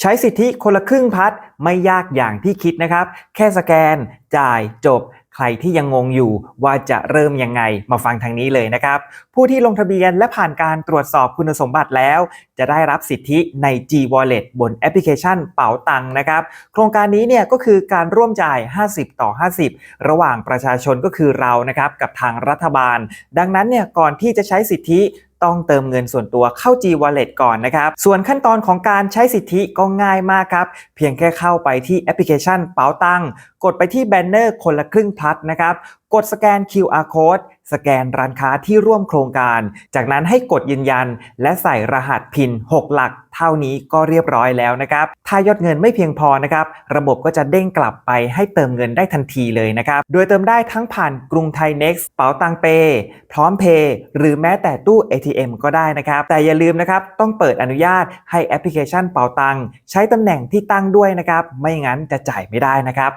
ใช้สิทธิคนละครึ่งพัดไม่ยากอย่างที่คิดนะครับ แค่สแกน จ่ายจบ ใครที่ยังงงอยู่ว่าจะเริ่มยังไงมาฟังทางนี้เลยนะครับ ผู้ที่ลงทะเบียนและผ่านการตรวจสอบคุณสมบัติแล้ว จะได้รับสิทธิใน G Wallet บนแอปพลิเคชันเป๋าตังนะครับ โครงการนี้เนี่ยก็คือการร่วมจ่าย 50 ต่อ 50 ระหว่างประชาชนก็คือเรานะครับกับทางรัฐบาล ดังนั้นเนี่ยก่อนที่จะใช้สิทธิ ต้องเติมเงินส่วนตัวเข้า G Wallet ก่อนนะครับ ส่วนขั้นตอนของการใช้สิทธิก็ง่ายมากครับ เพียงแค่เข้าไปที่แอปพลิเคชันเป๋าตังกดไปที่แบนเนอร์คนละครึ่งพัดนะครับ ดสแกน QR code สแกนร้านค้าที่ร่วมโครงการ จากนั้นให้กดยืนยัน และใส่รหัสพิน 6 หลัก เท่านี้ก็เรียบร้อยแล้วนะครับ ถ้ายอดเงินไม่เพียงพอนะครับ ระบบก็จะเด้งกลับไปให้เติมเงินได้ทันทีเลยนะครับ โดยเติมได้ทั้งผ่านกรุงไทย Next เป๋าตังเป พร้อมเพย์หรือแม้แต่ตู้ ATM ก็ได้นะครับ แต่อย่าลืมนะครับ ต้องเปิดอนุญาตให้แอปพลิเคชันเป๋าตังใช้ตำแหน่งที่ตั้งด้วยนะครับ ไม่งั้นจะจ่ายไม่ได้นะครับ